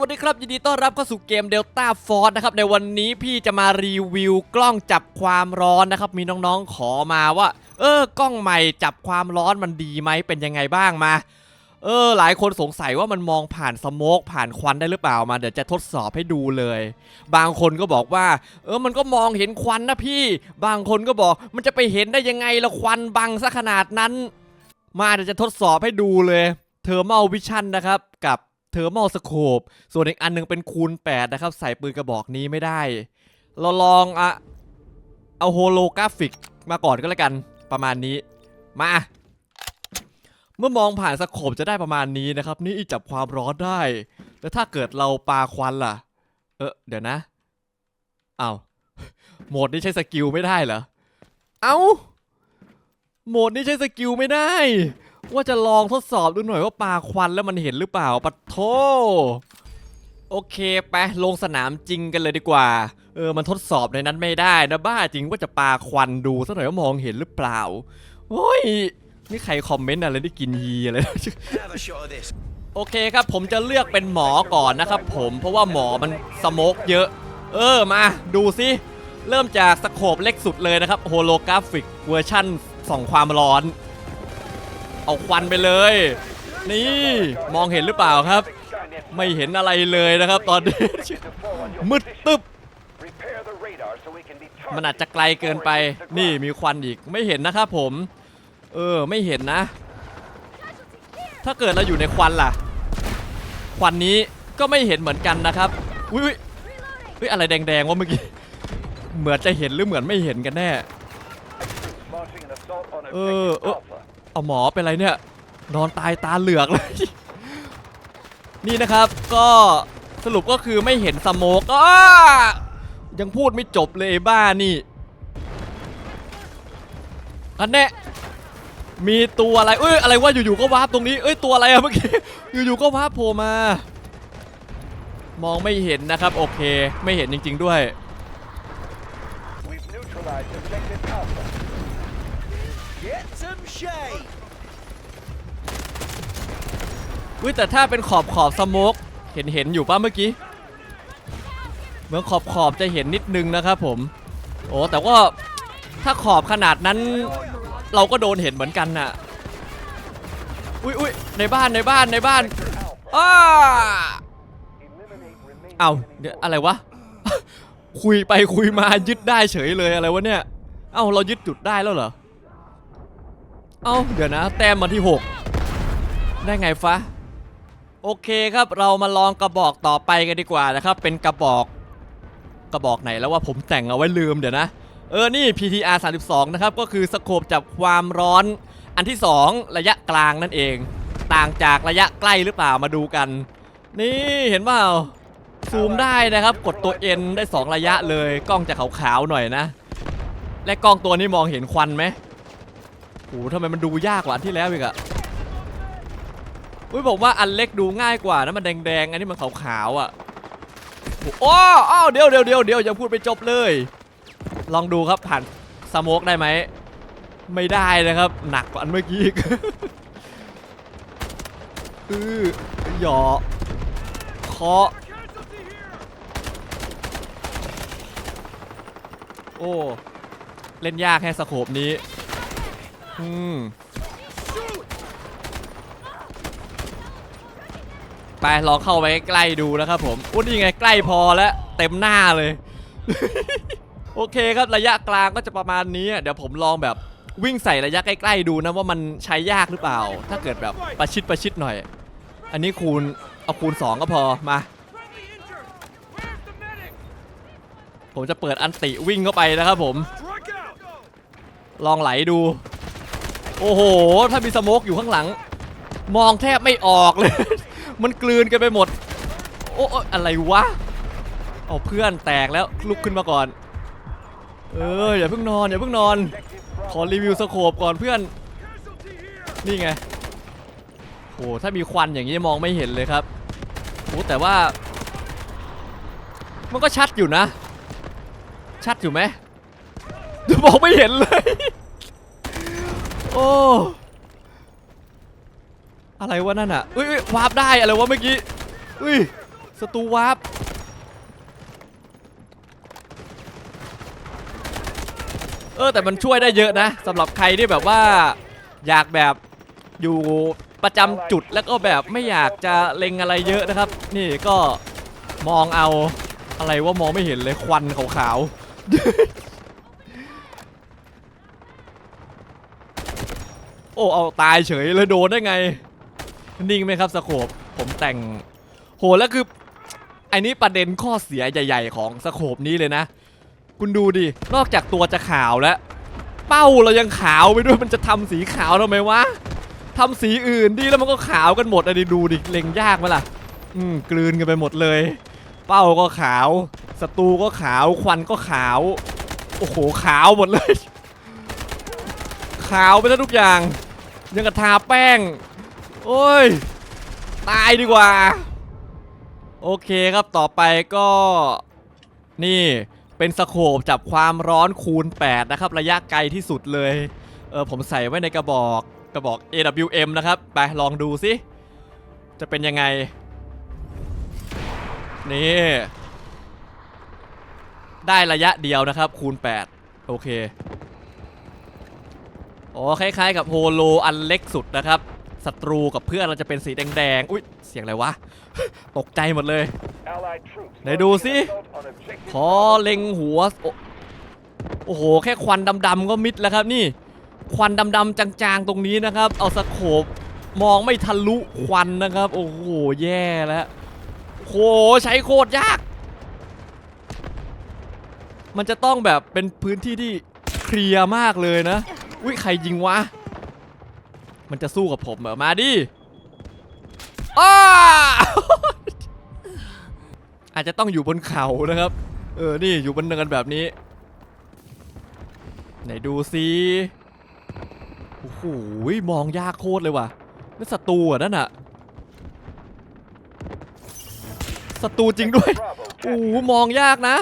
วัสดีครับ ยินดีต้อนรับเข้าสู่เกม Delta Force นะครับ ในวันนี้พี่จะมารีวิวกล้องจับความร้อนนะครับ มีน้องๆขอมาว่า เออกล้องใหม่จับความร้อนมันดีไหมเป็นยังไงบ้างมา เออ หลายคนสงสัยว่ามันมองผ่านสโมกผ่านควันได้หรือเปล่ามาเดี๋ยวจะทดสอบให้ดูเลย บางคนก็บอกว่า เออมันก็มองเห็นควันนะพี่ บางคนก็บอกมันจะไปเห็นได้ยังไงละควันบังซะขนาดนั้น มาเดี๋ยวจะทดสอบให้ดูเลยเทอร์ม l ลวิชั่นนะครับกับ เทอร์ม l ลสโคปส่วนอีกอันหนึงเป็นคูณ 8 นะครับ ใส่ปืนกระบอกนี้ไม่ได้ เราลองอะเอาโฮโลกราฟิกมาก่อนก็แล้วกันประมาณนี้ มา เมื่อมองผ่านสโคปจะได้ประมาณนี้นะครับ นี่จับความร้อนได้ แล้วถ้าเกิดเราปาควันล่ะ เออเดี๋ยวนะเอาโหมดนี้ใช้สกิลไม่ได้เหรอ เอา้าโหมดนี้ใช้สกิลไม่ได้ ว่าจะลองทดสอบดูหน่อยว่าปลาควันแล้วมันเห็นหรือเปล่าปะโทโอเคไปลงสนามจริงกันเลยดีกว่า เออมันทดสอบในนั้นไม่ได้นะบ้าจริงว่าจะปาควันดูสักหน่อยว่ามองเห็นหรือเปล่าโอ้ยนี่ใครคอมเมนต์อะไรที่กินยีอะไร โอเคครับผมจะเลือกเป็นหมอก่อนนะครับผมเพราะว่าหมอมันสโมกเยอะ เออมาดูซิเริ่มจากสโคปเล็กสุดเลยนะครับโฮโลกราฟิกเวอร์ชั่นส่องความร้อน เอาควันไปเลย นี่มองเห็นหรือเปล่าครับ ไม่เห็นอะไรเลยนะครับ ตอนนี้ มืดตึ๊บมันอาจจะไกลเกินไป นี่มีควันอีก ไม่เห็นนะครับผม เออ ไม่เห็นนะ ถ้าเกิดเราอยู่ในควันล่ะ ควันนี้ก็ไม่เห็นเหมือนกันนะครับ อุ้ยอุ้ยอะไรแดงๆวะเมื่อกี้ เหมือนจะเห็นหรือเหมือนไม่เห็นกันแน่ เออเออ เอาหมอเป็นไรเนี่ย นอนตายตาเหลือกเลย นี่นะครับก็สรุปก็คือไม่เห็นสโมกอ้ายังพูดไม่จบเลยไอ้บ้านี่อันเนี้ยมีตัวอะไร เอ้ยอะไรว่าอยู่ๆก็วาร์ปตรงนี้ เอ้ยตัวอะไรอะเมื่อกี้ อยู่ๆก็วาร์ปโผล่มา มองไม่เห็นนะครับ โอเค ไม่เห็นจริง ๆด้วย Get some shade. อุ้ยแต่ถ้าเป็นขอบขอบสโมกเห็นเห็นอยู่ป่ะเมื่อกี้เหมือนขอบขอบจะเห็นนิดนึงนะครับผม โอ้แต่ว่าถ้าขอบขนาดนั้น เราก็โดนเห็นเหมือนกันน่ะ อุ้ยอุ้ยในบ้านในบ้านในบ้านอ้าเอาเดี๋ยวอะไรวะ คุยไปคุยมายึดได้เฉยเลยอะไรวะเนี่ย เอ้าเรายึดจุดได้แล้วเหรอ เอ้าเดี๋ยวนะ แต้มมาที่ 6 ได้ไงฟะ โอเคครับเรามาลองกระบอกต่อไปกันดีกว่านะครับ เป็นกระบอก กระบอกไหนแล้วว่าผมแต่งเอาไว้ลืมเดี๋ยวนะ เออนี่ PTR 32 นะครับ ก็คือสโคปจับความร้อน อันที่ 2 ระยะกลางนั่นเอง ต่างจากระยะใกล้หรือเปล่ามาดูกัน นี่เห็นเปล่าซูมได้นะครับ กดตัว N ได้ 2 ระยะเลย กล้องจะขาวๆหน่อยนะ และกล้องตัวนี้มองเห็นควันไหม โอ้โหทำไมมันดูยากกว่าอันที่แล้วอีกอะอุ้ยบอกว่าอันเล็กดูง่ายกว่านะมันแดงๆ อันนี้มันขาวๆอะโอ้อ้าวเดี๋ยวเดี๋ยวเดี๋ยวเดี๋ยวยังพูดไปจบเลย ลองดูครับผ่านสโมกได้ไหม ไม่ได้นะครับ หนักกว่าอันเมื่อกี้อีกอือหยอเคาะโอ้ เล่นยากแค่สโคปนี้ อืมไปลองเข้าไปใกล้ดูนะครับผมอุ้ยนี่ไงใกล้พอแล้วเต็มหน้าเลย โอเคครับระยะกลางก็จะประมาณนี้ เดี๋ยวผมลองแบบวิ่งใส่ระยะใกล้ๆดูนะว่ามันใช้ยากหรือเปล่า ถ้าเกิดแบบประชิดประชิดหน่อย อันนี้คูณเอาคูณ 2 ก็พอมา ผมจะเปิดอันติวิ่งเข้าไปนะครับผม ลองไหลดู โอ้โห ถ้ามีสโมกอยู่ข้างหลัง มองแทบไม่ออกเลย มันกลืนกันไปหมดโอ้โอ้อะไรวะเอาเพื่อนแตกแล้วลุกขึ้นมาก่อน เอออย่าเพิ่งนอนอย่าเพิ่งนอน ขอรีวิวสโคปก่อนเพื่อน นี่ไงโอ้ถ้ามีควันอย่างนี้มองไม่เห็นเลยครับโอ้แต่ว่า มันก็ชัดอยู่นะ ชัดอยู่ไหมมองไม่เห็นเลย โอ้อะไรวะนั่นอะอุ้ยอุ๊ยวาร์ปได้อะไรวะเมื่อกี้อุ้ยศัตรูวาร์ปเออแต่มันช่วยได้เยอะนะสำหรับใครที่แบบว่าอยากแบบอยู่ประจำจุดแล้วก็แบบไม่อยากจะเล็งอะไรเยอะนะครับ นี่ก็มองเอาอะไรว่ามองไม่เห็นเลยควันขาวๆ โอ้เอาตายเฉยเลยโดนได้ไง นิ่งไหมครับสโคปผมแต่ง โหแล้วคือไอ้นี้ประเด็นข้อเสียใหญ่ ๆ ของสโคปนี้เลยนะ คุณดูดิ นอกจากตัวจะขาวแล้ว เป้าเรายังขาวไปด้วยมันจะทำสีขาวทำไมวะทำสีอื่นดีแล้วมันก็ขาวกันหมดอะดิดูดิเล็งยากไหมล่ะ อืมกลืนกันไปหมดเลย เป้าก็ขาวศัตรูก็ขาวควันก็ขาว โอ้โหขาวหมดเลย ขาวไปแล้วทุกอย่าง ยังกระทาแป้ง โอ้ย ตายดีกว่า โอเคครับต่อไปก็ นี่เป็นสโคปจับความร้อนคูณ 8 นะครับ ระยะไกลที่สุดเลย เออผมใส่ไว้ในกระบอกกระบอก AWM นะครับ ไปลองดูสิ จะเป็นยังไง นี่ ได้ระยะเดียวนะครับ คูณ 8 โอเค อ๋อคล้ายๆ กับโฮโลอันเล็กสุดนะครับศัตรูกับเพื่อนเราจะเป็นสีแดงๆ อุ้ยเสียงอะไรวะ ตกใจหมดเลย ไหนดูสิ ขอเล็งหัว โอ้โห แค่ควันดำๆก็มิดแล้วครับนี่ ควันดำๆจางๆ ตรงนี้นะครับ เอาสโคปมองไม่ทะลุควันนะครับ โอ้โห แย่แล้วโหใช้โคตรยาก มันจะต้องแบบเป็นพื้นที่ที่เคลียร์มากเลยนะ อุ้ยใครยิงวะ มันจะสู้กับผมเหรอ มาดิอ้าอาจจะต้องอยู่บนเขานะครับ เออ นี่อยู่บนเนินแบบนี้ ไหนดูซิโอ้โหมองยากโคตรเลยว่ะนั่นศัตรูอะนั่นอะศัตรูจริงด้วยโอ้โหมองยากนะ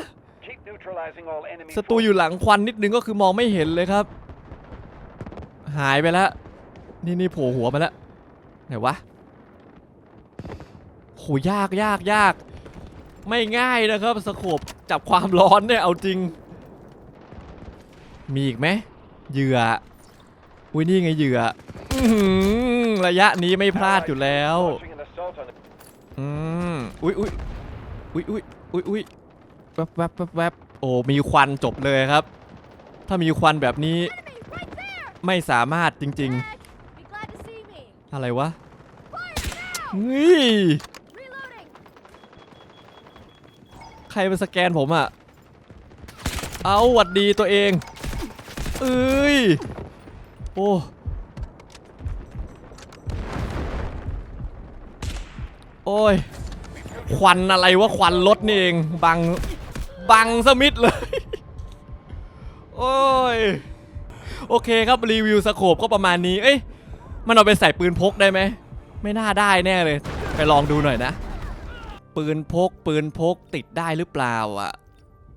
ศัตรูอยู่หลังควันนิดนึงก็คือมองไม่เห็นเลยครับ หายไปแล้ว นี่นี่โผล่หัวมาแล้ว ไหนวะโหยากยากยาก ไม่ง่ายนะครับสโคบจับความร้อนเนี่ยเอาจริง มีอีกไหมเหยื่ออุ้ยนี่ไงเหยื่ออระยะนี้ไม่พลาดอยู่แล้ว อืมอุ้ยอุ้ยอุ้ยอุ้ยอุ้ยอุ้ยแวบแวบแวบแวบโอ้มีควันจบเลยครับ ถ้ามีควันแบบนี้ ไม่สามารถจริง ๆ อะไรวะเฮ้ยใครมาสแกนผมอะ เอาหวัดดีตัวเอง เอ้ย โอ้โอ้ย ควันอะไรวะควันรถนี่เอง บัง บังสมิธเลย โอ้ย โอเคครับรีวิวสโคปก็ประมาณนี้ เอ้ย มันเอาไปใส่ปืนพกได้ไหม ไม่น่าได้แน่เลย ไปลองดูหน่อยนะ ปืนพก ปืนพกติดได้หรือเปล่าอะ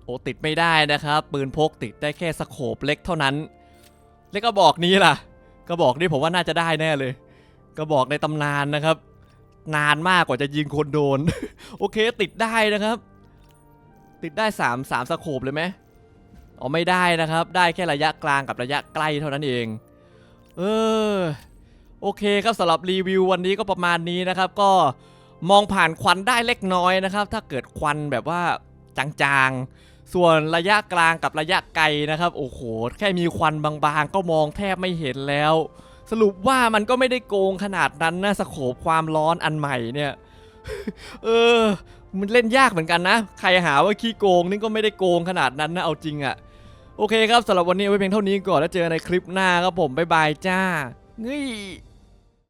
โอ้ติดไม่ได้นะครับ ปืนพกติดได้แค่สโคปเล็กเท่านั้น แล้วก็บอกนี้ล่ะกระบอกนี้ผมว่าน่าจะได้แน่เลยกระบอกในตำนานนะครับ นานมากกว่าจะยิงคนโดน โอเคติดได้นะครับ ติดได้3ามสามสโคปเลยไหม อ๋อไม่ได้นะครับ ได้แค่ระยะกลางกับระยะใกล้เท่านั้นเอง เออโอเคครับสำหรับรีวิววันนี้ก็ประมาณนี้นะครับ ก็มองผ่านควันได้เล็กน้อยนะครับ ถ้าเกิดควันแบบว่าจางๆ ส่วนระยะกลางกับระยะไกลนะครับ โอ้โห แค่มีควันบางๆ ก็มองแทบไม่เห็นแล้ว สรุปว่ามันก็ไม่ได้โกงขนาดนั้นนะสโคปความร้อนอันใหม่เนี่ย เออ มันเล่นยากเหมือนกันนะ ใครหาว่าขี้โกงนี่ก็ไม่ได้โกงขนาดนั้นนะเอาจริงอะ โอเคครับสำหรับวันนี้เอาไว้เพียงเท่านี้ก่อนแล้วเจอกันในคลิปหน้าครับผมบ๊ายบายจ้าเงย